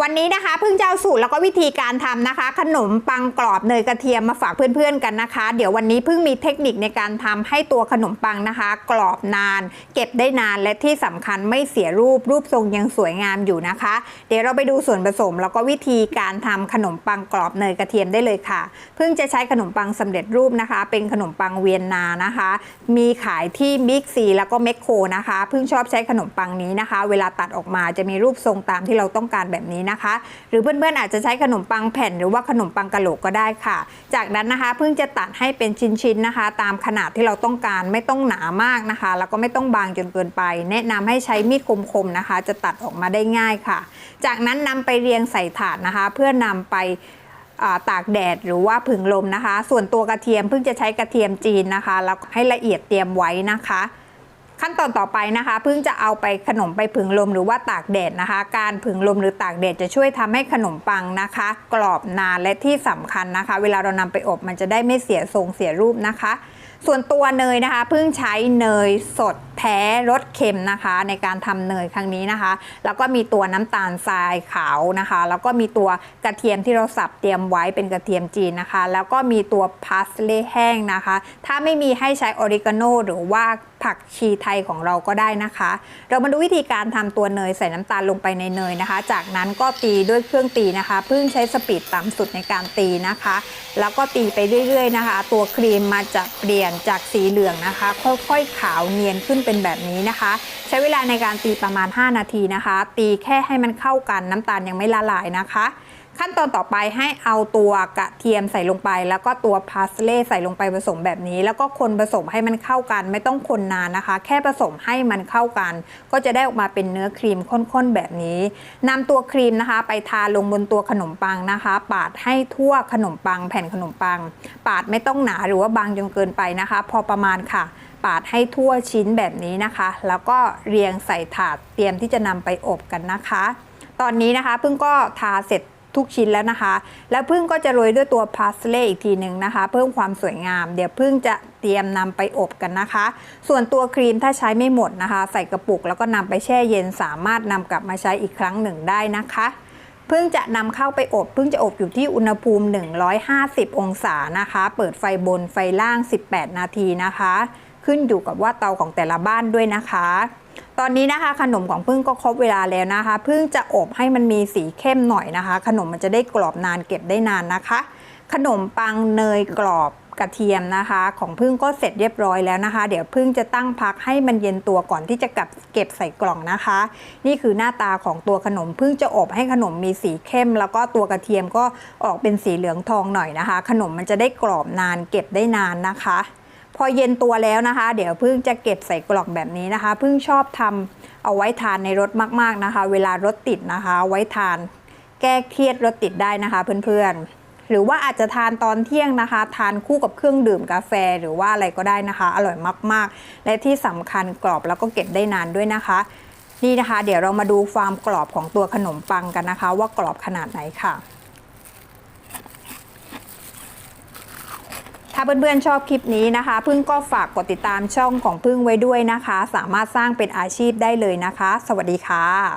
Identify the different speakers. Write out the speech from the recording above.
Speaker 1: วันนี้นะคะเพิ่งจะเอาสูตรแล้วก็วิธีการทำนะคะ ขนมปังกรอบเนยกระเทียมมาฝากเพื่อนๆกันนะคะ เดี๋ยววันนี้เพิ่งมีเทคนิคในการทำให้ตัวขนมปังนะคะ กรอบนาน เก็บได้นานและที่สำคัญไม่เสียรูปรูปทรงยังสวยงามอยู่นะคะ เดี๋ยวเราไปดูส่วนผสมแล้วก็วิธีการทำขนมปังกรอบเนยกระเทียมได้เลยค่ะ เพิ่งจะใช้ขนมปังสำเร็จรูปนะคะ เป็นขนมปังเวียนนานะคะ มีขายที่บิ๊กซีแล้วก็แมคโครนะคะเพิ่งชอบใช้ขนมปังนี้นะคะ เวลาตัดออกมาจะมีรูปทรงตามที่เราต้องการแบบนี้นะคะ หรือเพื่อนๆอาจจะใช้ขนมปังแผ่นหรือว่าขนมปังกะโหลกก็ได้ค่ะ จากนั้นนะคะเพิ่งจะตัดให้เป็นชิ้นๆนะคะ ตามขนาดที่เราต้องการไม่ต้องหนามากนะคะ แล้วก็ไม่ต้องบางจนเกินไป แนะนำให้ใช้มีดคมๆนะคะ จะตัดออกมาได้ง่ายค่ะ จากนั้นนำไปเรียงใส่ถาดนะคะ เพื่อนำไปตากแดดหรือว่าผึ่งลมนะคะ ส่วนตัวกระเทียมเพิ่งจะใช้กระเทียมจีนนะคะ แล้วให้ละเอียดเตรียมไว้นะคะ ขั้นตอนต่อไปนะคะเพิ่งจะเอาไปขนมไปผึ่งลมหรือว่าตากแดดนะคะ การผึ่งลมหรือตากแดดจะช่วยทำให้ขนมปังนะคะ กรอบนานและที่สำคัญนะคะ เวลาเรานำไปอบมันจะได้ไม่เสียทรงเสียรูปนะคะ ส่วนตัวเนยนะคะเพิ่งใช้เนยสด แท้รสเค็มนะคะ ในการทำเนยครั้งนี้นะคะ แล้วก็มีตัวน้ำตาลทรายขาวนะคะ แล้วก็มีตัวกระเทียมที่เราสับเตรียมไว้เป็นกระเทียมจีนนะคะ แล้วก็มีตัวพาสเลย์แห้งนะคะ ถ้าไม่มีให้ใช้ออริกาโนหรือว่าผักชีไทยของเราก็ได้นะคะ เรามาดูวิธีการทำตัวเนยใส่น้ำตาลลงไปในเนยนะคะ จากนั้นก็ตีด้วยเครื่องตีนะคะ เพิ่งใช้สปีดต่ำสุดในการตีนะคะ แล้วก็ตีไปเรื่อย ๆ นะคะ ตัวครีมมาจะเปลี่ยนจากสีเหลืองนะคะ ค่อยๆขาวเนียนขึ้นเป็นแบบนี้นะคะ ใช้เวลาในการตีประมาณ 5 นาทีนะคะ ตีแค่ให้มันเข้ากันน้ำตาลยังไม่ละลายนะคะ ขั้นตอนต่อไปให้เอาตัวกระเทียมใส่ลงไป แล้วก็ตัวพาสเล่ใส่ลงไปผสมแบบนี้ แล้วก็คนผสมให้มันเข้ากัน ไม่ต้องคนนานนะคะ แค่ผสมให้มันเข้ากัน ก็จะได้ออกมาเป็นเนื้อครีมข้นๆแบบนี้นำตัวครีมนะคะ ไปทาลงบนตัวขนมปังนะคะ ปาดให้ทั่วขนมปัง แผ่นขนมปัง ปาดไม่ต้องหนาหรือว่าบางจนเกินไปนะคะ พอประมาณค่ะ ปาดให้ทั่วชิ้นแบบนี้นะคะ แล้วก็เรียงใส่ถาดเตรียมที่จะนำไปอบกันนะคะ ตอนนี้นะคะพิ่งก็ทาเสร็จทุกชิ้นแล้วนะคะ แล้วพึ่งก็จะโรยด้วยตัวพาสเล่อีกทีหนึ่งนะคะ เพิ่มความสวยงาม เดี๋ยวพึ่งจะเตรียมนำไปอบกันนะคะ ส่วนตัวครีมถ้าใช้ไม่หมดนะคะ ใส่กระปุกแล้วก็นำไปแช่เย็นสามารถนำกลับมาใช้อีกครั้งหนึ่งได้นะคะพิ่งจะนำเข้าไปอบเพิ่งจะอบอยู่ที่อุณหภูมิ 150 องศานะคะ เปิดไฟบนไฟล่าง 18 นาทีนะคะ ขึ้นอยู่กับว่าเตาของแต่ละบ้านด้วยนะคะ ตอนนี้นะคะขนมของพึ่งก็ครบเวลาแล้วนะคะพึ่งจะอบให้มันมีสีเข้มหน่อยนะคะ ขนมมันจะได้กรอบนานเก็บได้นานนะคะ ขนมปังเนยกรอบกระเทียมนะคะ ของพึ่งก็เสร็จเรียบร้อยแล้วนะคะ เดี๋ยวพึ่งจะตั้งพักให้มันเย็นตัวก่อนที่จะกลับเก็บใส่กล่องนะคะ นี่คือหน้าตาของตัวขนมพึ่งจะอบให้ขนมมีสีเข้ม แล้วก็ตัวกระเทียมก็ออกเป็นสีเหลืองทองหน่อยนะคะ ขนมมันจะได้กรอบนานเก็บได้นานนะคะ อเย็นตัวแล้วนะคะ เดี๋ยวพึ่งจะเก็บใส่กล่องแบบนี้นะคะ พึ่งชอบทำเอาไว้ทานในรถมากๆนะคะ เวลารถติดนะคะ ไว้ทาน แก้เครียดรถติดได้นะคะ เพื่อนๆ หรือว่าอาจจะทานตอนเที่ยงนะคะ ทานคู่กับเครื่องดื่มกาแฟหรือว่าอะไรก็ได้นะคะ อร่อยมากๆ และที่สำคัญกรอบแล้วก็เก็บได้นานด้วยนะคะนี่นะคะ เดี๋ยวเรามาดูความกรอบของตัวขนมปังกันนะคะ ว่ากรอบขนาดไหนค่ะ ถ้าเพื่อนๆชอบคลิปนี้นะคะ พึ่งก็ฝากกดติดตามช่องของพึ่งไว้ด้วยนะคะ สามารถสร้างเป็นอาชีพได้เลยนะคะ สวัสดีค่ะ